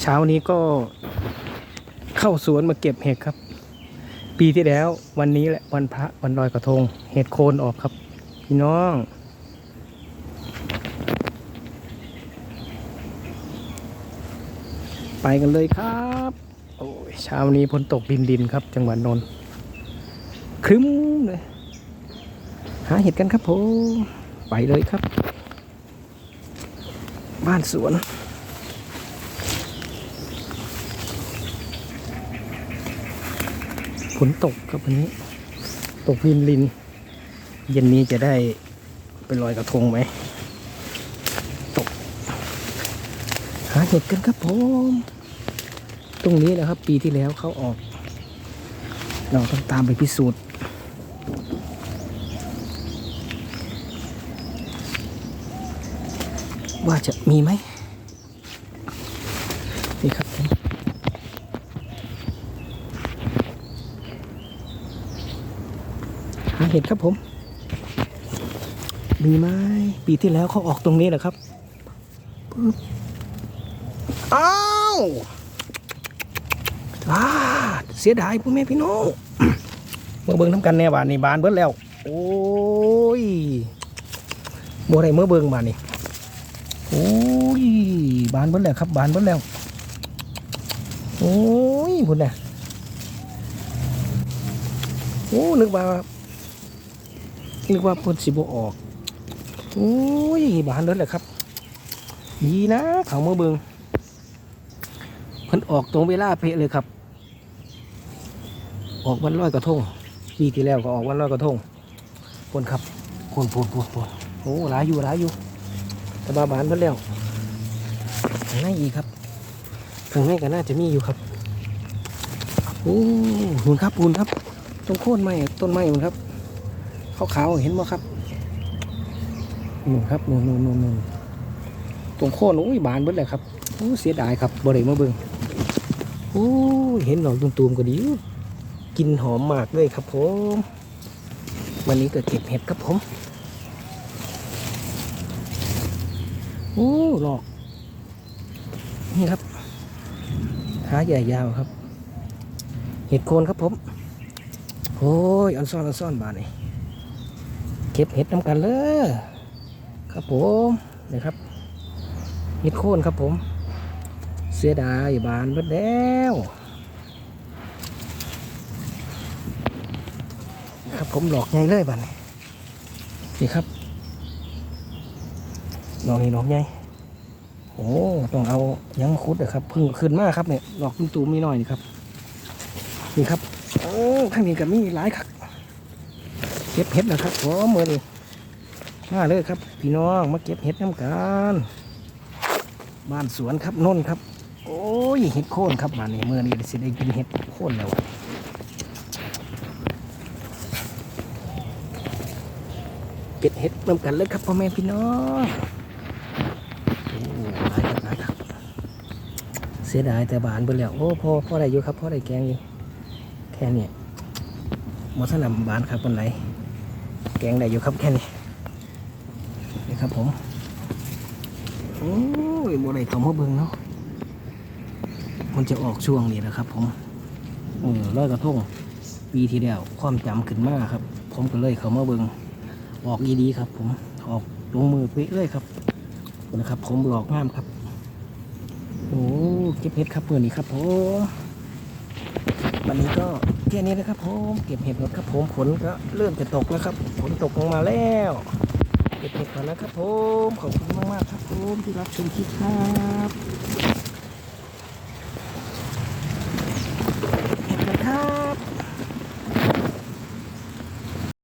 เช้านี้ก็เข้าสวนมาเก็บเห็ดครับ ปีที่แล้ววันนี้แหละวันพระวันลอยกระทง เห็ดโคนออกครับ พี่น้อง ไปกันเลยครับ โอ้ยเช้านี้ฝนตกดินดินครับ จังหวัดนนท์ครึ้มเลยหาเห็ดกันครับผมไปเลยครับ บ้านสวน ฝนตกครับวันนี้ ตกลินลิน เย็นนี้จะได้ไปลอยกระทงไหม ตก หาเห็ดกันครับผม ตรงนี้นะครับ ปีที่แล้วเขาออก เราต้องตามไปพิสูจน์ว่าจะมีไหม นี่ครับผม หาเห็ดครับผม มีไหมปีที่แล้วเขาออกตรงนี้แหละครับปึ๊บอ้าวอาเสียดายพ่อแม่พี่น้องเมื่อเบิ่งทำกันแน่บานนี่บานเบิดแล้ว โอ้ยโมไรเมื่อเบิ่งบานนี่โอ้ยบานเบิ้แล้วครับ บานเบิ้แล้ว โอ้ยพุ่นน่ะโอ้นึกว่า นึกว่าเพุ่นสิบออกโอ้ยบานเบิ้แหละครับดีนะเขามาเบิงเพิ่นออกตรงเวลาเพะเลยครับ ออกวันลอยกระทงปีที่แล้วก็ออกวันลอยกระทงพ่นครับพ่นพ่นพ่นพ่นโอ้หลายอยู่หลายอยู่แต่บาบานเพิ่นแล้วข้างในอีกครับข้างในก็น่าจะมีอยู่ครับโอ้หุ่นครับหุ่นครับต้นโค่นไม้ต้นไม้มันครับ ขาวๆเห็นไหมครับนู่นครับนู่นนู่นนู่นตรงโค่นโอ้ยบานเบิดเลยครับโอ้เสียดายครับบ่ได้มาเบิงโอ้เห็นดอกตุ่มๆก็ดีกินหอมมากเลยครับผมวันนี้ก็เก็บเห็ดครับผมโอ้หลอก นี่ครับหาใหญ่ยาวครับ เห็ดโคนครับผม โอ้ยอันซ่อนอันซ่อนบานนี่ ก็บเห็ดน้ำกันเลยครับผมนี่ครับเห็ดโคนครับผม เสียดายบานเบิดแล้วครับผมหลอกไงเลยบานนี่นี่ครับดอกนี้ดอกใหญ่โอ้ต้องเอายังคุดเลยครับเพึ่งขึ้นมากครับเนี่ยดอกตุ้มๆมีหน่อยนี่ครับนี่ครับโอ้ข้างนี้ก็มีหลายครับ ก็บเห็ดนะครับพร้อมมือนี่มาเลยครับ พี่น้องมาเก็บเห็ดน้ำกันบ้านสวนครับนนครับ โอ้ยเห็ดโค่นครับมานี่เมื่อนี้สิได้กินเห็ดโค่นแล้วอะเก็บเห็ดน้ำกันเลยครับพ่อแม่พี่น้องโอ้หลาลายครับเสียดายแต่บานไปแล้วโอ้พอพอได้อยู่ครับพอได้แกงอยู่แค่นี้หมดสนามบานครับคนไหน แกงได้อยู่ครับแค่นี้นี่ครับผม โอ้ยโบได้เขามาเบิงเนาะ มันจะออกช่วงนี้นะครับผมเออร้อยกระทงปีที่แล้วความจำขึ้นมากครับ ผมก็เลยเขามาเบิงออกอีดีครับ ผมออกลงมือเป๊ะเลยครับนะครับ ผมหลอกงามครับ โอ้เก็บเห็ดครับเพื่อนนี่ครับผม วันนี้ก็แค่นี้นะครับผมเก็บเห็ดหมดครับผมฝนก็เริ่มจะตกแล้วครับฝนตกลงมาแล้วเก็บเห็ดก่อนนะครับผมขอบคุณมากๆครับผมที่รับชมคลิปครับ